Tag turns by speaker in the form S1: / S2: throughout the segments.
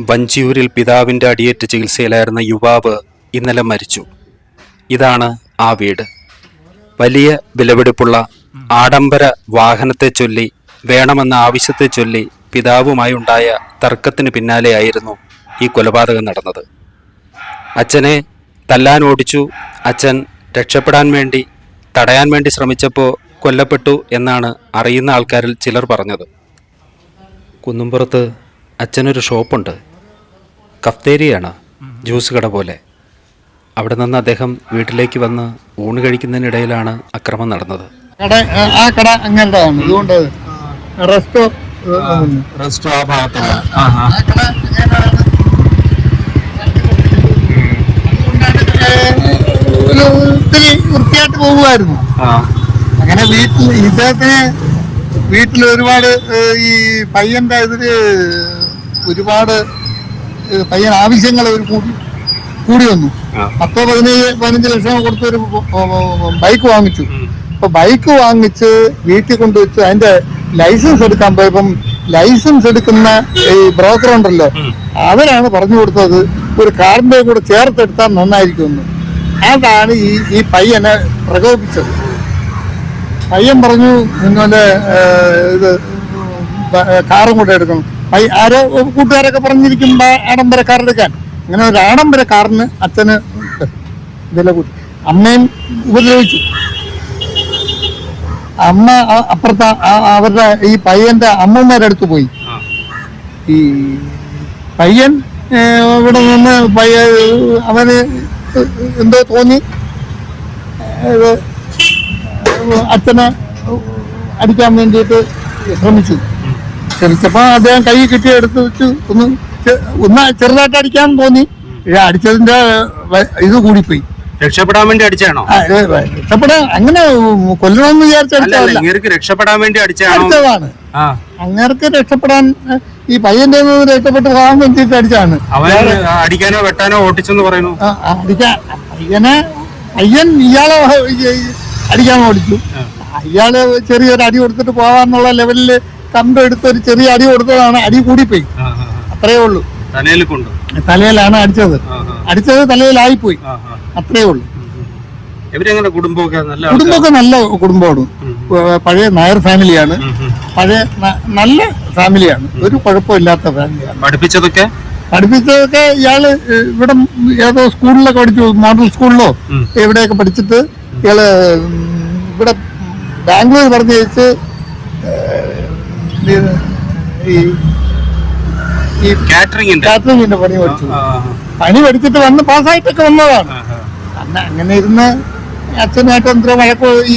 S1: വഞ്ചിയൂരിൽ പിതാവിന്റെ അടിയേറ്റ് ചികിത്സയിലായിരുന്ന യുവാവ് ഇന്നലെ മരിച്ചു. ഇതാണ് ആ വീട്. വലിയ വിലപിടിപ്പുള്ള ആഡംബര വാഹനത്തെ ചൊല്ലി വേണമെന്ന ആവശ്യത്തെ ചൊല്ലി പിതാവുമായി ഉണ്ടായ തർക്കത്തിന് പിന്നാലെയായിരുന്നു ഈ കൊലപാതകം നടന്നത്. അച്ഛനെ തല്ലാൻ ഓടിച്ചു. അച്ഛൻ രക്ഷപ്പെടാൻ വേണ്ടി തടയാൻ വേണ്ടി ശ്രമിച്ചപ്പോൾ കൊല്ലപ്പെട്ടു എന്നാണ് അറിയുന്ന ആൾക്കാരിൽ ചിലർ പറഞ്ഞത്. കുന്നുംപുറത്ത് അച്ഛനൊരു ഷോപ്പുണ്ട്. കഫ്തേരിയാണ് ജ്യൂസ് കട പോലെ. അവിടെ നിന്ന് അദ്ദേഹം വീട്ടിലേക്ക് വന്ന് ഊണ് കഴിക്കുന്നതിനിടയിലാണ് അക്രമം നടന്നത്.
S2: കട ആ- ആ കട അങ്ങനത്താണ് അതുകൊണ്ട് റെസ്റ്റോ
S1: റെസ്റ്റോ ആ ഭാഗത്തുള്ള.
S2: ആ കട അങ്ങനെയാണ്. ഒരു ഇത്തിരി വൃത്തിയായിട്ട് പോകുമായിരുന്നു. അങ്ങനെ വീട്ടിൽ ഇദ്ദേഹത്തിന് വീട്ടിൽ ഒരുപാട് ഏഹ്, ഈ പയ്യന്റെ ഇതിൽ ഒരുപാട് പയ്യൻ ആവശ്യങ്ങൾ ഒരു കൂടി കൂടി വന്നു. പത്തോ പതിനേഴ് പതിനഞ്ച് ലക്ഷം കൊടുത്ത് ഒരു ബൈക്ക് വാങ്ങിച്ചു. അപ്പൊ ബൈക്ക് വാങ്ങിച്ച് വീട്ടിൽ കൊണ്ടുവച്ച് അതിന്റെ ലൈസൻസ് എടുക്കാൻ പോയപ്പം ലൈസൻസ് എടുക്കുന്ന ഈ ബ്രോക്കർ ഉണ്ടല്ലോ അവരാണ് പറഞ്ഞു കൊടുത്തത് ഒരു കാറിന്റെ കൂടെ ചേർത്തെടുത്താൽ നന്നായിരിക്കുമെന്ന്. അതാണ് ഈ ഈ പയ്യനെ പ്രകോപിച്ചത് പയ്യൻ പറഞ്ഞു നിങ്ങളുടെ ഇത് കാറും കൂടെ എടുക്കണം. ആരോ കൂട്ടുകാരൊക്കെ പറഞ്ഞിരിക്കുമ്പോ ആഡംബര കാർ എടുക്കാൻ അങ്ങനെ ഒരു ആഡംബര കാറിന് അച്ഛന് വില കൂട്ടി. അമ്മയും ഉപദ്രവിച്ചു. അമ്മ അപ്പുറത്ത അവരുടെ ഈ പയ്യന്റെ അമ്മമാരടുത്ത് പോയി. ഈ പയ്യൻ ഇവിടെ നിന്ന് പയ്യ അവന് എന്തോ തോന്നി. അച്ഛനെ അടിക്കാൻ വേണ്ടിയിട്ട് ശ്രമിച്ചു. ശ്രമിച്ചപ്പോ അദ്ദേഹം കൈ കിട്ടി എടുത്ത് വെച്ച് ഒന്ന് ഒന്ന് ചെറുതായിട്ട് അടിക്കാൻ തോന്നി. അടിച്ചതിന്റെ ഇത് കൂടിപ്പോയി.
S1: രക്ഷപ്പെടാൻ വേണ്ടി അടിച്ചാണോ?
S2: രക്ഷപ്പെടാൻ അങ്ങനെ കൊല്ലണമെന്ന്
S1: വിചാരിച്ചു
S2: വിചാരിച്ചടിച്ചതല്ല
S1: രക്ഷപ്പെടാൻ വേണ്ടി
S2: അടിച്ചതാണ് അങ്ങേർക്ക് രക്ഷപ്പെടാൻ ഈ പയ്യന്റെ രക്ഷപ്പെട്ട് പോകാൻ വേണ്ടിട്ട് അടിച്ചാണ്.
S1: അടിക്കാനോ വെട്ടാനോ ഓടിച്ചെന്ന് പറയുന്നു.
S2: അയ്യനെ അയ്യൻ അടിക്കാൻ പയ്യനെ പയ്യൻ ഇയാളെ അടിക്കാൻ ഓടിച്ചു. ഇയാൾ ചെറിയൊരു അടി കൊടുത്തിട്ട് പോകാന്നുള്ള ലെവലിൽ കമ്പ് എടുത്ത് ഒരു ചെറിയ അടി കൊടുത്തതാണ് അടി കൂടിപ്പോയി. അത്രേ ഉള്ളൂ.
S1: തലയിൽ കൊണ്ട്.
S2: തലയിലാണ് അടിച്ചത്. അടിച്ചത് തലയിലായി പോയി അത്രേ ഉള്ളൂ.
S1: ഇവരെങ്ങനെ കുടുംബമൊക്കെ നല്ല
S2: കുടുംബമൊക്കെ നല്ല കുടുംബമാണ്. പഴയ നായർ ഫാമിലിയാണ്. പഴയ നല്ല ഫാമിലിയാണ്. ഒരു കുഴപ്പമില്ലാത്ത ഫാമിലിയാണ്.
S1: പഠിപ്പിച്ചതൊക്കെ?
S2: പഠിപ്പിച്ചതൊക്കെ ഇയാൾ ഇവിടെ ഏതോ സ്കൂളിലൊക്കെ പഠിച്ചു. മോഡൽ സ്കൂളിലോ എവിടെയൊക്കെ പഠിച്ചിട്ട് ഇയാൾ ഇവിടെ ബാംഗ്ലൂർ പറഞ്ഞു ഈ ഈ
S1: കാറ്ററിംഗിന്റെ
S2: പണി പഠിച്ചു. പണി പഠിച്ചിട്ട് വന്ന് പാസ്സായിട്ടൊക്കെ വന്നതാണ്. അന്ന് അങ്ങനെ ഇരുന്ന് അച്ഛനായിട്ട് എന്തോ വഴക്കോ ഈ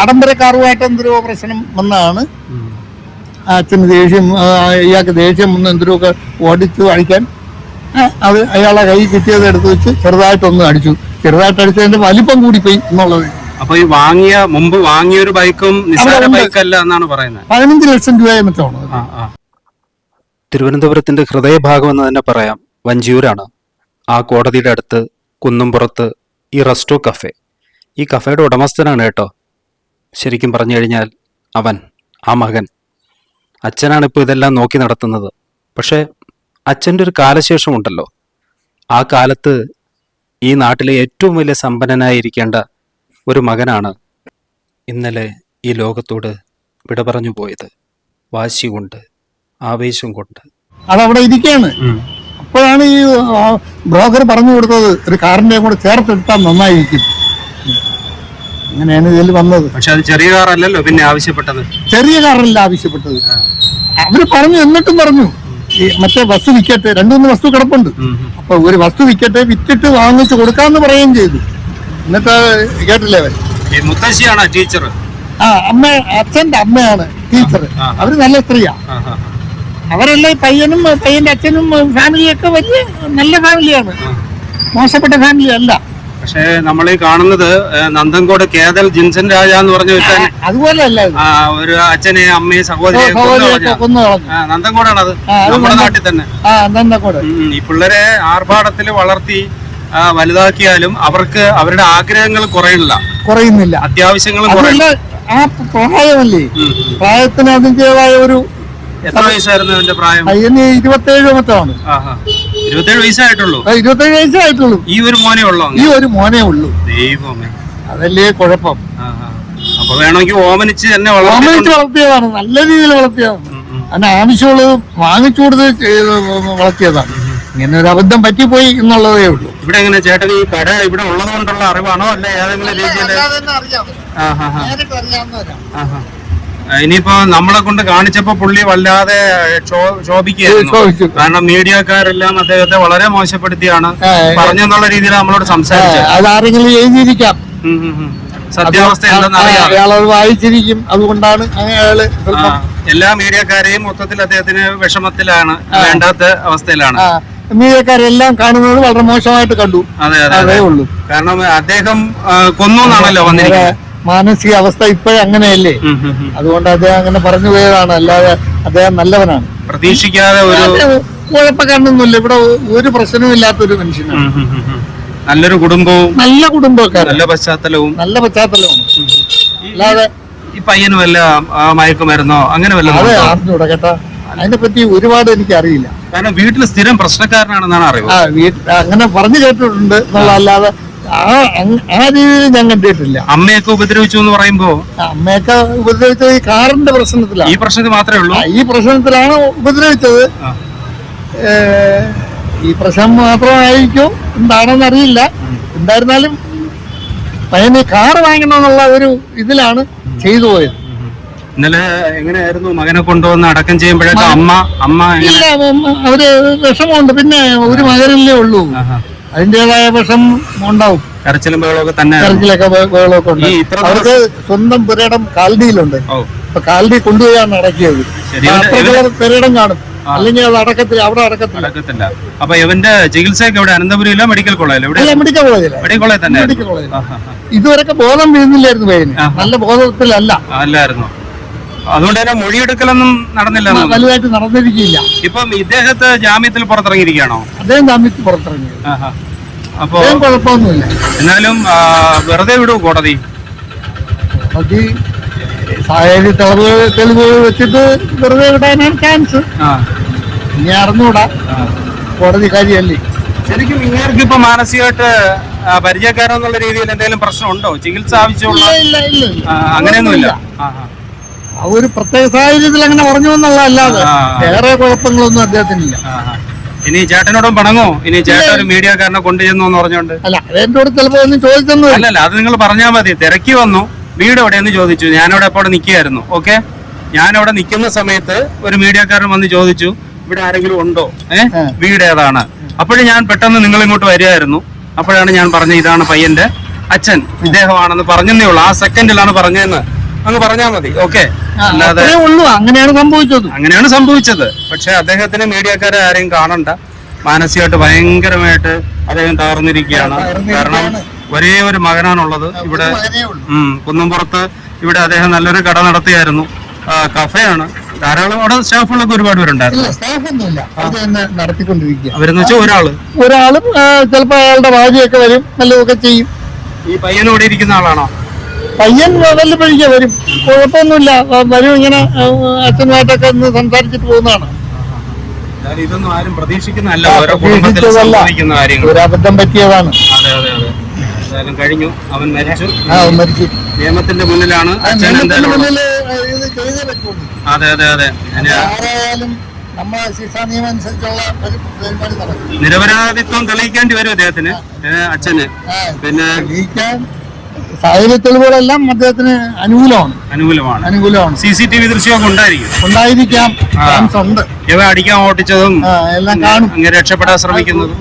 S2: ആഡംബര കാറുമായിട്ട് എന്തോ പ്രശ്നം വന്നതാണ്. അച്ഛന് ദേഷ്യം ഇയാൾക്ക് ദേഷ്യം വന്ന് എന്തോ ഒക്കെ ഓടിച്ചു അടിക്കാൻ അത് അയാളെ കൈ കിട്ടിയത് എടുത്ത് വെച്ച് ചെറുതായിട്ടൊന്ന് അടിച്ചു. ചെറുതായിട്ട് അടിച്ചതിന്റെ വലിപ്പം കൂടിപ്പോയി എന്നുള്ളത്.
S1: അപ്പൊ ഈ വാങ്ങിയ മുമ്പ് വാങ്ങിയ ഒരു ബൈക്കും നിസ്സാര. ബൈക്കല്ല എന്നാണ് പറയുന്നത്.
S2: പതിനഞ്ച് ലക്ഷം രൂപയെ മറ്റാണ്
S1: തിരുവനന്തപുരത്തിന്റെ ഹൃദയഭാഗം എന്ന് തന്നെ പറയാം വഞ്ചിയൂരാണ്. ആ കോടതിയുടെ അടുത്ത് കുന്നുംപുറത്ത് ഈ റെസ്റ്റോ കഫേ. ഈ കഫേയുടെ ഉടമസ്ഥനാണ് കേട്ടോ. ശരിക്കും പറഞ്ഞു കഴിഞ്ഞാൽ അവൻ ആ മകൻ. അച്ഛനാണ് ഇപ്പോൾ ഇതെല്ലാം നോക്കി നടത്തുന്നത്. പക്ഷേ അച്ഛന്റെ ഒരു കാലശേഷമുണ്ടല്ലോ. ആ കാലത്ത് ഈ നാട്ടിലെ ഏറ്റവും വലിയ സമ്പന്നനായിരിക്കേണ്ട ഒരു മകനാണ് ഇന്നലെ ഈ ലോകത്തോട് വിട പറഞ്ഞു പോയത്. വാശി കൊണ്ട് ആവേശം കൊണ്ട്.
S2: അതവിടെ ഇരിക്കുകയാണ്. അപ്പോഴാണ് ഈ ബ്രോക്കർ പറഞ്ഞു കൊടുത്തത് ഒരു കാറിന്റെ കൂടെ ചേർത്തെടുത്താൽ നന്നായിരിക്കും. അങ്ങനെയാണ് ഇതിൽ വന്നത്.
S1: പക്ഷെ അത് ചെറിയ കാറല്ലല്ലോ പിന്നെ ആവശ്യപ്പെട്ടത്.
S2: ചെറിയ കാറല്ല ആവശ്യപ്പെട്ടത്. അവർ പറഞ്ഞു എന്നിട്ടും പറഞ്ഞു. ഈ മറ്റേ വസ്തു വിൽക്കട്ടെ രണ്ടുമൂന്ന് വസ്തു കിടപ്പുണ്ട്. അപ്പൊ ഒരു വസ്തു വിൽക്കട്ടെ വിറ്റിട്ട് വാങ്ങിച്ചു കൊടുക്കാന്ന് പറയുകയും ചെയ്തു. കേട്ടില്ലേ
S1: ഈ മുത്തശ്ശിയാണ് ടീച്ചർ
S2: ആ അമ്മ അച്ഛന്റെ അമ്മയാണ് ടീച്ചർ അവർ നല്ല സ്ത്രീയാ. അവരെല്ലാം പയ്യനും പയ്യന്റെ അച്ഛനും ഫാമിലിയൊക്കെ വലിയ നല്ല ഫാമിലിയാണ് മോശപ്പെട്ട ഫാമിലി അല്ല.
S1: പക്ഷേ നമ്മൾ ഈ കാണുന്നത് നന്ദൻകോട് കേതൽ ജിൻസൻ രാജ എന്ന് പറഞ്ഞ ഒരുത്തൻ.
S2: അതുപോലെ അല്ല
S1: ഒരു അച്ഛനെ അമ്മയെ സഹോദരിയെ നന്ദൻകോടാണ് അത് നമ്മുടെ നാട്ടിൽ തന്നെ. ഈ പിള്ളേരെ ആർഭാടത്തിൽ വളർത്തി വലുതാക്കിയാലും അവർക്ക് അവരുടെ ആഗ്രഹങ്ങൾ കുറയില്ല
S2: കുറയുന്നില്ല.
S1: അത്യാവശ്യങ്ങളും കുറയില്ല
S2: ആ പ്രായമല്ലേ. പ്രായത്തിന് അതിന്റെതായ ഒരു
S1: എത്ര വയസ്സായിരുന്നു അവന്റെ പ്രായം?
S2: പയ്യന് ഇരുപത്തേഴ്
S1: ആഹാ. ഇരുപത്തേഴ് വയസ്സായിട്ടുള്ളൂ.
S2: ഇരുപത്തേഴ് വയസ്സായിട്ടുള്ളൂ.
S1: ഈ ഒരു മോനെ ഉള്ളോ
S2: ഈ ഒരു മോനെ ഉള്ളൂ.
S1: ദൈവമേ.
S2: അതല്ലേ കുഴപ്പം.
S1: അപ്പൊ വേണമെങ്കിൽ ഓമനിച്ച് തന്നെ
S2: ഓമനിച്ച് വളർത്തിയതാണ് നല്ല രീതിയിൽ വളർത്തിയതാണ്. അതിന് ആവശ്യമുള്ളത് വാങ്ങിച്ചു കൊടുത്ത് വളർത്തിയതാണ്. ഇങ്ങനെ ഒരു അബദ്ധം പറ്റിപ്പോയി എന്നുള്ളതേ ഉള്ളൂ.
S1: ഇവിടെ എങ്ങനെ ചേട്ടൻ ഈ കട ഇവിടെ ഉള്ളത് കൊണ്ടുള്ള അറിവാണോ? അല്ല? ഏതെങ്കിലും രീതിയിൽ ഇനിയിപ്പോ നമ്മളെ കൊണ്ട് കാണിച്ചപ്പോ പുള്ളി വല്ലാതെ ശോഭിക്കുകയായിരുന്നു. കാരണം മീഡിയക്കാരെല്ലാം അദ്ദേഹത്തെ വളരെ മോശപ്പെടുത്തിയാണ്. പറഞ്ഞെന്നുള്ള രീതിയിൽ നമ്മളോട് സംസാരിച്ചത്.
S2: അതാരെങ്കിലും എഴുതിയിരിക്കാം.
S1: സത്യാവസ്ഥ
S2: അയാളത് വായിച്ചിരിക്കും. അതുകൊണ്ടാണ് അയാൾ
S1: എല്ലാ മീഡിയക്കാരെയും മൊത്തത്തിൽ അദ്ദേഹത്തിന് വിഷമത്തിലാണ്. വേണ്ടാത്ത അവസ്ഥയിലാണ്.
S2: മീഡിയക്കാരെല്ലാം കാണുന്നത് വളരെ മോശമായിട്ട് കണ്ടു.
S1: അതെ
S2: ഉള്ളൂ.
S1: കാരണം അദ്ദേഹം കൊന്നു എന്നാണല്ലോ
S2: മാനസിക അവസ്ഥ ഇപ്പോഴും അങ്ങനെയല്ലേ. അതുകൊണ്ട് അദ്ദേഹം അങ്ങനെ പറഞ്ഞു പോയതാണ്. അല്ലാതെ അദ്ദേഹം നല്ലവനാണ്.
S1: പ്രതീക്ഷിക്കാതെ ഒരു
S2: കുഴപ്പക്കാരനൊന്നുമില്ല. ഇവിടെ ഒരു പ്രശ്നവും ഇല്ലാത്തൊരു മനുഷ്യനാണ്.
S1: നല്ലൊരു കുടുംബവും
S2: നല്ല കുടുംബക്കാരൻ
S1: നല്ല പശ്ചാത്തലവും.
S2: നല്ല പശ്ചാത്തലവും അല്ലാതെ
S1: ഈ പയ്യന് വല്ല മയക്കുമരുന്നോ അങ്ങനെ വല്ലതും
S2: അതെ അറിഞ്ഞൂടാ കേട്ടാ. അതിനെ പറ്റി ഒരുപാട് എനിക്ക് അറിയില്ല
S1: കാരണം വീട്ടിൽ സ്ഥിരം പ്രശ്നക്കാരനാണെന്നാണ് അറിയുന്നത്
S2: ആ വീട്ടിൽ അങ്ങനെ പറഞ്ഞു കേട്ടിട്ടുണ്ട് എന്നുള്ളതല്ലാതെ ആ ആ രീതിയിൽ ഞാൻ കണ്ടിട്ടില്ല.
S1: അമ്മയൊക്കെ ഉപദ്രവിച്ചു എന്ന് പറയുമ്പോ
S2: അമ്മയൊക്കെ ഉപദ്രവിച്ചത് ഈ കാറിന്റെ പ്രശ്നത്തിലാണ്.
S1: ഈ പ്രശ്നത്തിൽ മാത്രമേ ഉള്ളൂ?
S2: ഈ പ്രശ്നത്തിലാണ് ഉപദ്രവിച്ചത്. ഈ പ്രശ്നം മാത്രമായിരിക്കും. എന്താണെന്ന് അറിയില്ല. എന്തായിരുന്നാലും പയ്യന് കാർ വാങ്ങണമെന്നുള്ള ഒരു ഇതിലാണ് ചെയ്തു പോയത്.
S1: ഇന്നലെ എങ്ങനെയായിരുന്നു മകനെ കൊണ്ടുവന്ന് അടക്കം ചെയ്യുമ്പോഴൊക്കെ അമ്മ അമ്മ
S2: ഇല്ല അവർ വിഷമമുണ്ട്. പിന്നെ ഒരു മകനല്ലേ ഉള്ളൂ. അതിന്റേതായ വിഷം ഉണ്ടാവും.
S1: കരച്ചിലും ബഹളമൊക്കെ തന്നെ
S2: കരച്ചിലൊക്കെ ബഹളമൊക്കെ ഉണ്ട്. അവർക്ക് സ്വന്തം പുരയിടം കാൽഡിയിലുണ്ട് അപ്പൊ കാൽഡി കൊണ്ടുപോയാണ് അടക്കിയത്. പുരയിടം കാണും. അല്ലെങ്കിൽ അത് അടക്കത്തില്ല. അവിടെ അടക്കത്തില്ല.
S1: അടക്കത്തില്ല. അപ്പൊ ഇവന്റെ ചികിത്സയൊക്കെ ഇവിടെ അനന്തപുരിയില്ല മെഡിക്കൽ
S2: അല്ല മെഡിക്കൽ കോളേജിൽ
S1: മെഡിക്കൽ കോളേജ് തന്നെ
S2: ഇതുവരെയൊക്കെ ബോധം വീഴുന്നില്ലായിരുന്നു. നല്ല ബോധത്തിലല്ല.
S1: അല്ലായിരുന്നു. അതുകൊണ്ട് തന്നെ മൊഴിയെടുക്കലൊന്നും നടന്നില്ല.
S2: വലുതായിട്ട് നടന്നിരിക്കില്ല
S1: ഇപ്പം ഇദ്ദേഹത്തെ ജാമ്യത്തിൽ പുറത്തിറങ്ങിയിരിക്കുകയാണോ?
S2: അദ്ദേഹം ജാമ്യത്തിൽ പുറത്തിറങ്ങി.
S1: അപ്പോ
S2: കുഴപ്പമൊന്നുമില്ല.
S1: എന്നാലും വെറുതെ വിടൂ കോടതി.
S2: സാഹചര്യ തെളിവ് വെച്ചിട്ട് വെറുതെ വിടാനാണ് ചാൻസ് ഇനി അറിഞ്ഞൂടാ. കോടതി കാര്യമല്ലേ?
S1: ശരിക്കും ഇങ്ങേർക്ക് ഇപ്പൊ മാനസികമായിട്ട് പരിചയക്കാരോ എന്നുള്ള രീതിയിൽ എന്തെങ്കിലും പ്രശ്നമുണ്ടോ? ചികിത്സ ആവശ്യമുള്ള അങ്ങനെയൊന്നുമില്ല.
S2: ഒരു പ്രത്യേക സാഹചര്യത്തിൽ അങ്ങനെ പറഞ്ഞു എന്നുള്ള അല്ലാതെ. വേറെ കുഴപ്പങ്ങളൊന്നും അദ്ദേഹത്തിനില്ല.
S1: ഇനി ചേട്ടനോടും പണങ്ങോ? ഇനി ചേട്ടൻ ഒരു മീഡിയക്കാരനെ കൊണ്ടുചെന്നു എന്ന് പറഞ്ഞോണ്ട്?
S2: അല്ല അതെന്റെ അടുത്ത് ചിലപ്പോ ഒന്നും ചോദിച്ചൊന്നും.
S1: അല്ലല്ല അത് നിങ്ങൾ പറഞ്ഞാൽ മതി. തിരക്കി വന്നു. വീട് എവിടെയെന്ന് ചോദിച്ചു. ഞാനവിടെ അപ്പോൾ നിൽക്കുകയായിരുന്നു. ഓക്കെ? ഞാനവിടെ നിൽക്കുന്ന സമയത്ത് ഒരു മീഡിയക്കാരൻ വന്ന് ചോദിച്ചു ഇവിടെ ആരെങ്കിലും ഉണ്ടോ?
S2: ഏഹ്
S1: വീട് ഏതാണ്? അപ്പോഴും ഞാൻ പെട്ടെന്ന് നിങ്ങൾ ഇങ്ങോട്ട് വരികയായിരുന്നു. അപ്പോഴാണ് ഞാൻ പറഞ്ഞത് ഇതാണ് പയ്യന്റെ അച്ഛൻ. ഇദ്ദേഹമാണെന്ന് പറഞ്ഞതേ ഉള്ളൂ. ആ സെക്കൻഡിലാണ് പറഞ്ഞതെന്ന്. അങ്ങ് പറഞ്ഞാൽ മതി. ഓക്കെ? അല്ലാതെ
S2: ഉള്ളൂ. അങ്ങനെയാണ് സംഭവിച്ചത്.
S1: അങ്ങനെയാണ് സംഭവിച്ചത്. പക്ഷെ അദ്ദേഹത്തിന് മീഡിയക്കാരെ ആരെയും കാണണ്ട. മാനസികമായിട്ട് ഭയങ്കരമായിട്ട് അദ്ദേഹം തകർന്നിരിക്കുകയാണ്. കാരണം ഒരേ ഒരു മകനാണുള്ളത്. ഇവിടെ കുന്നുംപുറത്ത് ഇവിടെ അദ്ദേഹം നല്ലൊരു കട നടത്തിയായിരുന്നു. കഫയാണ്. ധാരാളം അവിടെ സ്റ്റാഫുകളൊക്കെ ഒരുപാട് പേരുണ്ടായിരുന്നു. അവരെന്ന് വെച്ചാൽ ഒരാൾ.
S2: ഒരാളും ചിലപ്പോ അയാളുടെ ഭാര്യയൊക്കെ വരും നല്ലതൊക്കെ ചെയ്യും.
S1: ഈ പയ്യനോടെ ഇരിക്കുന്ന ആളാണോ?
S2: പയ്യൻ വെള്ളം പഴിക്ക വരും. കുഴപ്പമൊന്നുമില്ല. വരും ഇങ്ങനെ അച്ഛനുമായിട്ടൊക്കെ ഒന്ന് സംസാരിച്ചിട്ട് പോകുന്നതാണ്.
S1: ഇതൊന്നും ആരും പ്രതീക്ഷിക്കുന്നതല്ല. ഓരോ കുടുംബത്തിൽ
S2: പ്രതീക്ഷിച്ചതല്ല.
S1: സംഭവിക്കുന്ന കാര്യങ്ങൾ
S2: ഒരു അബദ്ധം പറ്റിയതാണ്.
S1: അതെ അതെ അതെ. എന്തായാലും കഴിഞ്ഞു. അവൻ മരിച്ചു. നിയമത്തിന്റെ മുന്നിലാണ് അച്ഛൻ എന്തായാലും അതെ അതെ അതെ. നിരപരാധിത്വം തെളിയിക്കേണ്ടി വരും അദ്ദേഹത്തിന് അച്ഛന്. പിന്നെ
S2: സാഹചര്യ തെളിവുകളെല്ലാം അദ്ദേഹത്തിന് അനുകൂലമാണ്.
S1: അനുകൂലമാണ്.
S2: അനുകൂലമാണ്.
S1: സി സി ടി വി ദൃശ്യമൊക്കെ ഉണ്ടായിരിക്കും.
S2: ഉണ്ടായിരിക്കാം
S1: ആ.
S2: ചാൻസ് ഉണ്ട്.
S1: ഇവ അടിക്കാൻ ഓട്ടിച്ചതും
S2: എല്ലാം കാണും.
S1: അങ്ങനെ രക്ഷപ്പെടാൻ ശ്രമിക്കുന്നതും.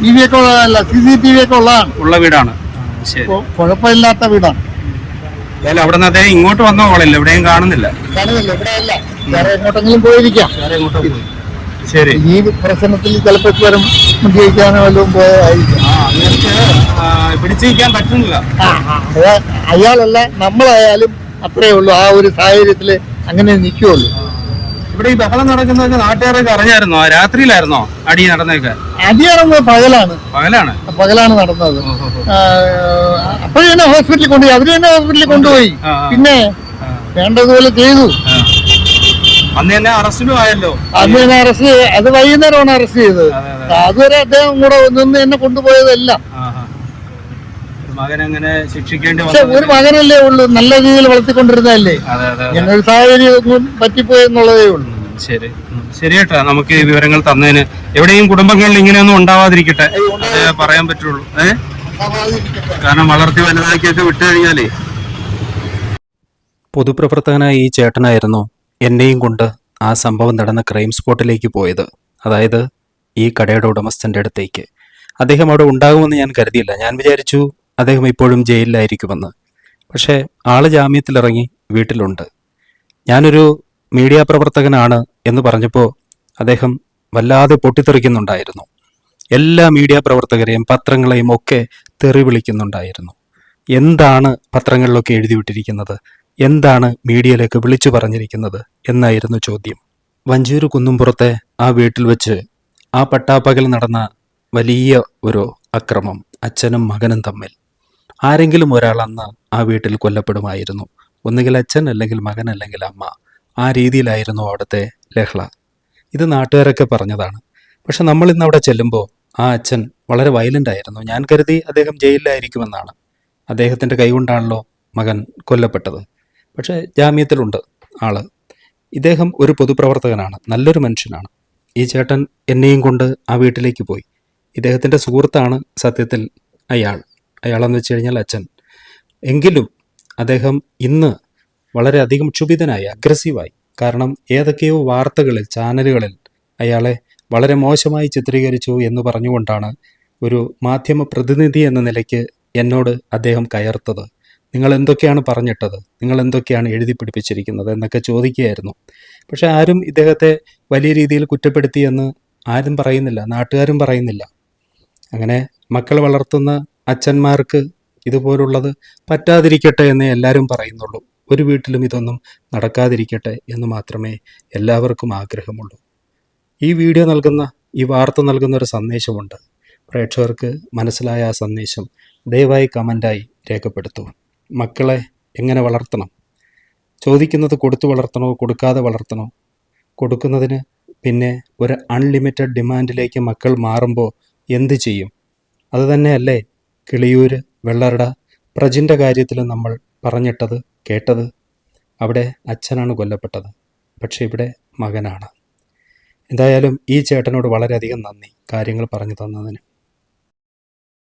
S2: ടി വി ഒക്കെ ഉള്ളതല്ല സി സി ടി വി ഒക്കെ ഉള്ളതാണ്
S1: ഉള്ള വീടാണ്
S2: കുഴപ്പമില്ലാത്ത വീടാണ്.
S1: അല്ല അവിടെ നിന്ന് അദ്ദേഹം ഇങ്ങോട്ട് വന്ന കോളില്ല എവിടെയും കാണുന്നില്ല.
S2: കാണുന്നില്ല ഇവിടെ അല്ല വേറെ എങ്ങോട്ടെങ്കിലും പോയിരിക്കാം.
S1: ശരി.
S2: ഈ പ്രശ്നത്തിൽ ചിലപ്പോൾ വരും ജയിക്കാനോ വല്ലതും പോയതായിരിക്കും
S1: പിടിച്ചിരിക്കാൻ പറ്റുന്നില്ല.
S2: അത് അയാളല്ല നമ്മളായാലും അത്രേ ഉള്ളൂ. ആ ഒരു സാഹചര്യത്തിൽ അങ്ങനെ നിൽക്കുള്ളൂ
S1: ഇവിടെ ഈ ബഹളം നടക്കുന്നതൊക്കെ നാട്ടുകാരൊക്കെ അറിഞ്ഞായിരുന്നോ? രാത്രിയിലായിരുന്നോ അടി നടന്നൊക്കെ
S2: നടന്നത് പകലാണ്.
S1: പകലാണ്?
S2: പകലാണ് നടന്നത്. അപ്പോഴും തന്നെ ഹോസ്പിറ്റലിൽ കൊണ്ടുപോയി. അവർ തന്നെ ഹോസ്പിറ്റലിൽ കൊണ്ടുപോയി. പിന്നെ വേണ്ടതുപോലെ ചെയ്തു.
S3: അന്ന് തന്നെ അറസ്റ്റിലും ആയല്ലോ.
S2: അന്ന് തന്നെ അറസ്റ്റ് അത് വൈകുന്നേരമാണ് അറസ്റ്റ് ചെയ്തത്.
S3: അതെ, അതെ.
S2: അതുവരെ അദ്ദേഹം കൂടെ നിന്ന് എന്നെ കൊണ്ടുപോയതല്ല.
S3: ഒരു ശിക്ഷിക്കേണ്ടി
S2: മകനല്ലേ ഉള്ളൂ നല്ല രീതിയിൽ വളർത്തിക്കൊണ്ടിരുന്നതല്ലേ?
S3: അതെ അതെ അതെ.
S2: സാഹചര്യം പറ്റിപ്പോയെന്നുള്ളതേ ഉള്ളൂ.
S3: ശരി. ശരി കേട്ടാ നമുക്ക് ഈ വിവരങ്ങൾ തന്നതിന്. എവിടെയും കുടുംബങ്ങളിൽ ഇങ്ങനെയൊന്നും ഉണ്ടാവാതിരിക്കട്ടെ. അത് പറയാൻ പറ്റുള്ളൂ. ഏ? കാരണം വളർത്തി വലുതാക്കിയൊക്കെ വിട്ടു കഴിഞ്ഞാലേ പൊതുപ്രവർത്തകനായ ഈ ചേട്ടനായിരുന്നു. എന്നെയും കൊണ്ട് ആ സംഭവം നടന്ന ക്രൈം സ്പോട്ടിലേക്ക് പോയത്. അതായത് ഈ കടയുടെ ഉടമസ്ഥന്റെ അടുത്തേക്ക്. അദ്ദേഹം അവിടെ ഉണ്ടാകുമെന്ന് ഞാൻ കരുതിയില്ല. ഞാൻ വിചാരിച്ചു അദ്ദേഹം ഇപ്പോഴും ജയിലിലായിരിക്കുമെന്ന്. പക്ഷേ ആൾ ജാമ്യത്തിലിറങ്ങി വീട്ടിലുണ്ട്. ഞാനൊരു മീഡിയ പ്രവർത്തകനാണ് എന്ന് പറഞ്ഞപ്പോൾ അദ്ദേഹം വല്ലാതെ പൊട്ടിത്തെറിക്കുന്നുണ്ടായിരുന്നു. എല്ലാ മീഡിയ പ്രവർത്തകരെയും പത്രങ്ങളെയും ഒക്കെ തെറി വിളിക്കുന്നുണ്ടായിരുന്നു എന്താണ് പത്രങ്ങളിലൊക്കെ എഴുതി വിട്ടിരിക്കുന്നത് എന്താണ് മീഡിയയിലേക്ക് വിളിച്ചു പറഞ്ഞിരിക്കുന്നത് എന്നായിരുന്നു ചോദ്യം. വഞ്ചൂര് കുന്നുംപുറത്തെ ആ വീട്ടിൽ വെച്ച് ആ പട്ടാപ്പകൽ നടന്ന വലിയ ഒരു അക്രമം അച്ഛനും മകനും തമ്മിൽ. ആരെങ്കിലും ഒരാൾ അന്ന് ആ വീട്ടിൽ കൊല്ലപ്പെടുമായിരുന്നു. ഒന്നുകിൽ അച്ഛൻ അല്ലെങ്കിൽ മകൻ അല്ലെങ്കിൽ അമ്മ. ആ രീതിയിലായിരുന്നു അവിടുത്തെ ലഹള. ഇത് നാട്ടുകാരൊക്കെ പറഞ്ഞതാണ്. പക്ഷെ നമ്മൾ ഇന്ന് അവിടെ ചെല്ലുമ്പോൾ ആ അച്ഛൻ വളരെ വയലന്റ് ആയിരുന്നു. ഞാൻ കരുതി അദ്ദേഹം ജയിലിലായിരിക്കുമെന്നാണ്. അദ്ദേഹത്തിന്റെ കൈകൊണ്ടാണല്ലോ മകൻ കൊല്ലപ്പെട്ടത്. പക്ഷേ ജാമ്യത്തിലുണ്ട് ആൾ. ഇദ്ദേഹം ഒരു പൊതുപ്രവർത്തകനാണ് നല്ലൊരു മനുഷ്യനാണ്. ഈ ചേട്ടൻ എന്നെയും കൊണ്ട് ആ വീട്ടിലേക്ക് പോയി. ഇദ്ദേഹത്തിന്റെ സുഹൃത്താണ് സത്യത്തിൽ അയാൾ. അയാളെന്ന് വെച്ച് കഴിഞ്ഞാൽ അച്ഛൻ. എങ്കിലും അദ്ദേഹം ഇന്ന് വളരെയധികം ക്ഷുഭിതനായി അഗ്രസീവായി കാരണം ഏതൊക്കെയോ വാർത്തകളിൽ ചാനലുകളിൽ അയാളെ വളരെ മോശമായി ചിത്രീകരിച്ചു എന്ന് പറഞ്ഞുകൊണ്ടാണ് ഒരു മാധ്യമ പ്രതിനിധി എന്ന നിലയ്ക്ക് എന്നോട് അദ്ദേഹം കയർത്തത്. നിങ്ങൾ എന്തൊക്കെയാണ് പറഞ്ഞിട്ടത്? നിങ്ങൾ എന്തൊക്കെയാണ് എഴുതി പിടിപ്പിച്ചിരിക്കുന്നത്? എന്നൊക്കെ ചോദിക്കുകയായിരുന്നു. പക്ഷെ ആരും ഇദ്ദേഹത്തെ വലിയ രീതിയിൽ കുറ്റപ്പെടുത്തിയെന്ന് ആരും പറയുന്നില്ല. നാട്ടുകാരും പറയുന്നില്ല. അങ്ങനെ മക്കൾ വളർത്തുന്ന അച്ഛന്മാർക്ക് ഇതുപോലുള്ളത് പറ്റാതിരിക്കട്ടെ എന്ന് എല്ലാവരും പറയുന്നുള്ളൂ. ഒരു വീട്ടിലും ഇതൊന്നും നടക്കാതിരിക്കട്ടെ എന്ന് മാത്രമേ എല്ലാവർക്കും ആഗ്രഹമുള്ളൂ. ഈ വീഡിയോ നൽകുന്ന ഈ വാർത്ത നൽകുന്ന ഒരു സന്ദേശമുണ്ട്. പ്രേക്ഷകർക്ക് മനസ്സിലായ ആ സന്ദേശം ദയവായി കമന്റായി രേഖപ്പെടുത്തൂ മക്കളെ എങ്ങനെ വളർത്തണം? ചോദിക്കുന്നത് കൊടുത്തു വളർത്തണോ കൊടുക്കാതെ വളർത്തണോ? കൊടുക്കുന്നതിന് പിന്നെ ഒരു അൺലിമിറ്റഡ് ഡിമാൻഡിലേക്ക് മക്കൾ മാറുമ്പോൾ എന്ത് ചെയ്യും? അതുതന്നെയല്ലേ കിളിയൂര് വെള്ളറട പ്രജിന്റെ കാര്യത്തിൽ നമ്മൾ പറഞ്ഞിട്ടത് കേട്ടത്. അവിടെ അച്ഛനാണ് കൊല്ലപ്പെട്ടത് പക്ഷേ ഇവിടെ മകനാണ്. എന്തായാലും ഈ ചേട്ടനോട് വളരെയധികം നന്ദി കാര്യങ്ങൾ പറഞ്ഞു തന്നതിന്.